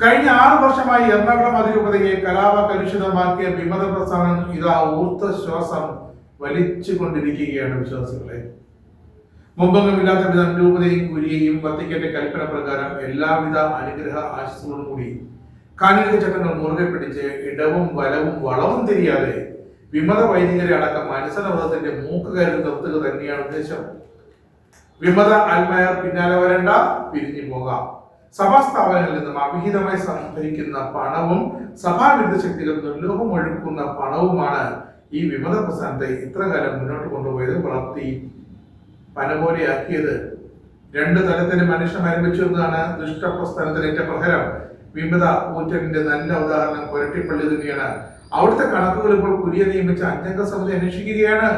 കഴിഞ്ഞ ആറ് വർഷമായി എറണാകുളം അതിരൂപതയെ കലാപ കലുഷിതമാക്കിയ വിമത പ്രസ്ഥാനം ഇതാ ഊർത്ത ശ്വാസം വലിച്ചു കൊണ്ടിരിക്കുകയാണ് വിശ്വാസികളെ. മുമ്പൊന്നുമില്ലാത്ത വിധം രൂപതയും കുരിയെയും വത്തിക്കന്റെ കൽപ്പന പ്രകാരം എല്ലാവിധ അനുഗ്രഹ ആശിസുകളും കൂടി കാനിക ചട്ടങ്ങൾ മുറുകെ പിടിച്ച് ഇടവും വലവും വളവും തിരിയാതെ വിമത വൈദികരെ അടക്കം മനസ്സനവധത്തിന്റെ മൂക്ക് കയറി നിർത്തുക തന്നെയാണ് ഉദ്ദേശം. വിമത ആത്മായർ പിന്നാലെ വരണ്ട പിരിഞ്ഞു പോകാം. സഭാ സ്ഥാപനങ്ങളിൽ നിന്നും അവിഹിതമായി സംഭരിക്കുന്ന പണവും സഭാവിരുദ്ധ ശക്തികൾ ദുർലോഭം ഒഴുക്കുന്ന പണവുമാണ് ഈ വിമത പ്രസ്ഥാനത്തെ ഇത്ര കാലം മുന്നോട്ട് കൊണ്ടുപോയത് വളർത്തി പനപോലെയാക്കിയത് രണ്ട് തലത്തിന് മനുഷ്യൻ ആരംഭിച്ചു എന്നതാണ് ദുഷ്ടപ്രസ്ഥാനത്തിന് പ്രഹരം. വിമത ഊറ്റലിന്റെ നല്ല ഉദാഹരണം കൊരട്ടിപ്പള്ളി തന്നെയാണ്. അവിടുത്തെ കണക്കുകൾ ഇപ്പോൾ കുരിയ നിയമിച്ച അഞ്ചംഗ സമിതി അന്വേഷിക്കുകയാണ്.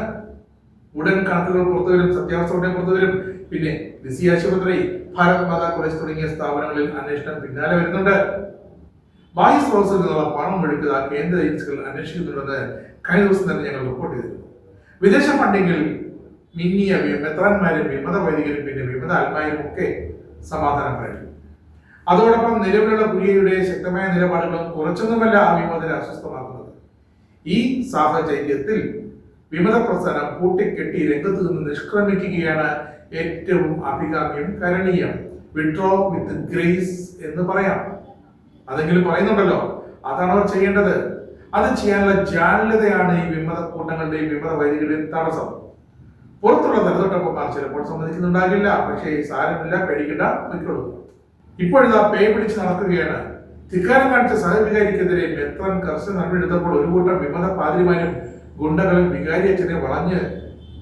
ഉടൻ കണക്കുകൾ പുറത്തുവരും സത്യാവസ്ഥ ഉടനെ പുറത്തുവരും പിന്നെ ബിസി ആശുപത്രി ഭാരത് മാതാ കോളേജ് തുടങ്ങിയ സ്ഥാപനങ്ങളിൽ അന്വേഷണം പിന്നാലെ വരുന്നുണ്ട്. ബാഹ്യ സ്രോതസ്സിൽ നിന്നുള്ള പണം ഒഴുക്കുക കേന്ദ്ര ഏജൻസികൾ അന്വേഷിക്കുന്നുണ്ടെന്ന് കഴിഞ്ഞ ദിവസം തന്നെ ഞങ്ങൾ റിപ്പോർട്ട് ചെയ്തു വിദേശ ഫണ്ടിങ്ങിൽ മിന്നിയ മെത്രാന്മാരും വിമത വൈദികരും പിന്നെ വിമത ആത്മാരും ഒക്കെ സമാധാനം പറയും അതോടൊപ്പം നിലവിലുള്ള പുലിയയുടെ ശക്തമായ നിലപാടുകളും കുറച്ചൊന്നുമല്ല ആ വിമതരെ അസ്വസ്ഥമാക്കുന്നത്. ഈ സാഹചര്യത്തിൽ വിമത പ്രസ്ഥാനം കൂട്ടിക്കെട്ടി രംഗത്ത് നിന്ന് നിഷ്ക്രമിക്കുകയാണ് ഏറ്റവും അഭികാമ്യം കരണീയം. വിഡ്രോ വിത്ത് ഗ്രേസ് എന്ന് പറയാം. അതെങ്കിലും പറയുന്നുണ്ടല്ലോ. അതാണ് അവർ ചെയ്യേണ്ടത്. അത് ചെയ്യാനുള്ള ജാലതയാണ് ഈ വിമത കൂട്ടങ്ങളുടെയും വിമത വൈദികളുടെയും തടസ്സം. പുറത്തുള്ള തലതൊട്ടപ്പന്മാർ ചിലപ്പോൾ സമ്മതിക്കുന്നുണ്ടാകില്ല. പക്ഷേ സാരമില്ല പേടിക്കണ്ട പൊയ്ക്കോളൂ. ഇപ്പോഴിതാ പേ പിടിച്ച് നടക്കുകയാണ്. ധിക്കാരം കാണിച്ച സഹവികാരിക്കെതിരെ മെത്രൻ കർശന നടപടിയെടുത്തപ്പോൾ ഒരു കൂട്ടം വിമത പാതിരിമാരും ഗുണ്ടകളും വികാരി അച്ഛനെ വളഞ്ഞ്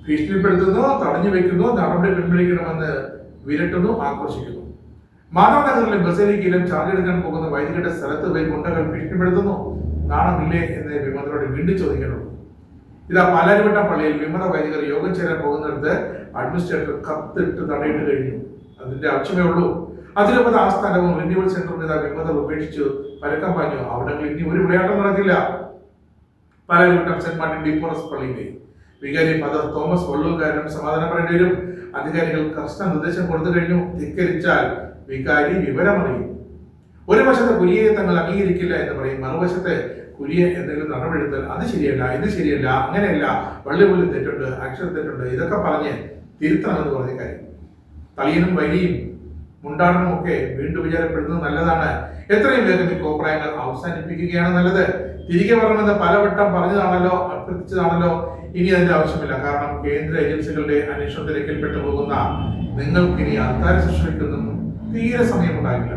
ഭീഷണിപ്പെടുത്തുന്നു തടഞ്ഞു വെക്കുന്നോ നടപടി പിൻവലിക്കണമെന്ന് വിരട്ടുന്നു ആക്രോശിക്കുന്നു മാനവനഗറിലെ ബസേലിക്കയിലും ചാർജ് എടുക്കാൻ പോകുന്ന വൈദികരുടെ സ്ഥലത്ത് പോയി ഗുണ്ടകൾ ഭീഷണിപ്പെടുത്തുന്നു. നാണമില്ലേ എന്ന് വിമതരോട് വീണ്ടും ചോദിക്കണം ഇതാ പാലാരിവട്ടം പള്ളിയിൽ വിമത വൈദികർ യോഗം ചേരാൻ പോകുന്നിടത്ത് അഡ്മിനിസ്ട്രേറ്റർ കത്തിട്ട് തടയിട്ട് കഴിഞ്ഞു. അതിന്റെ ആവശ്യമേ ഉള്ളൂ. അതിലൊപ്പത് ആസ്ഥാനവും റിന്യൂവൽ സെന്ററും ഇതാ വിമതർ ഉപേക്ഷിച്ചു. പരക്കം പാഞ്ഞു. അവിടെ ഇനി ഒരു വിളയാട്ടം നടക്കില്ല. പാലാരിവട്ടം സെന്റ് മാർട്ടിൻ ഡിപ്പോറസ് പള്ളിയിലെ വികാരി ഫാദർ തോമസ് വള്ളൂക്കാരനും സമാധാനം പറയേണ്ടി വരും. അധികാരികൾ കർശന നിർദ്ദേശം കൊടുത്തു കഴിഞ്ഞു. ധിക്കരിച്ചാൽ വികാരി വിവരമറിയും. ഒരു വശത്ത് കുലിയെ തങ്ങൾ അംഗീകരിക്കില്ല എന്ന് പറയും. മറുവശത്തെ കുലിയെ എന്തെങ്കിലും നടപടിയെടുത്താൽ അത് ശരിയല്ല ഇത് ശരിയല്ല അങ്ങനെയല്ല വള്ളി പുള്ളി തെറ്റുണ്ട് അക്ഷര തെറ്റുണ്ട് ഇതൊക്കെ പറഞ്ഞ് തിരുത്തണമെന്ന് പറഞ്ഞ കാര്യം. തളിയനും വലിയും മുണ്ടാടനും ഒക്കെ വീണ്ടും വിചാരപ്പെടുന്നത് നല്ലതാണ്. എത്രയും വേഗം ഈ കോപ്രായങ്ങൾ അവസാനിപ്പിക്കുകയാണ് നല്ലത്. തിരികെ പറയുന്നത് പലവട്ടം പറഞ്ഞതാണല്ലോ അഭ്യർത്ഥിച്ചതാണല്ലോ ഇനി അതിന്റെ ആവശ്യമില്ല. കാരണം കേന്ദ്ര ഏജൻസികളുടെ അന്വേഷണത്തിലേക്ക് തിരക്കിൽപ്പെട്ടു പോകുന്ന നിങ്ങൾക്കിനി അത്താര ശുശ്രൂഷയ്ക്കൊന്നും തീരെ സമയമുണ്ടാകില്ല.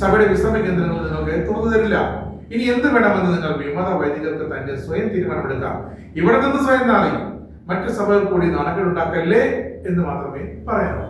സഭയുടെ വിശ്രമ കേന്ദ്രങ്ങൾ നിങ്ങൾക്ക് തുറന്നു തരില്ല. ഇനി എന്ത് വേണമെന്ന് നിങ്ങൾ വിമത വൈദികർക്ക് തന്നെ സ്വയം തീരുമാനമെടുക്കാം. ഇവിടെ നിന്ന് സ്വയം നാളെ മറ്റു സഭകൾ കൂടി നാണക്കേടുണ്ടാക്കല്ലേ എന്ന് മാത്രമേ പറയാനുള്ളൂ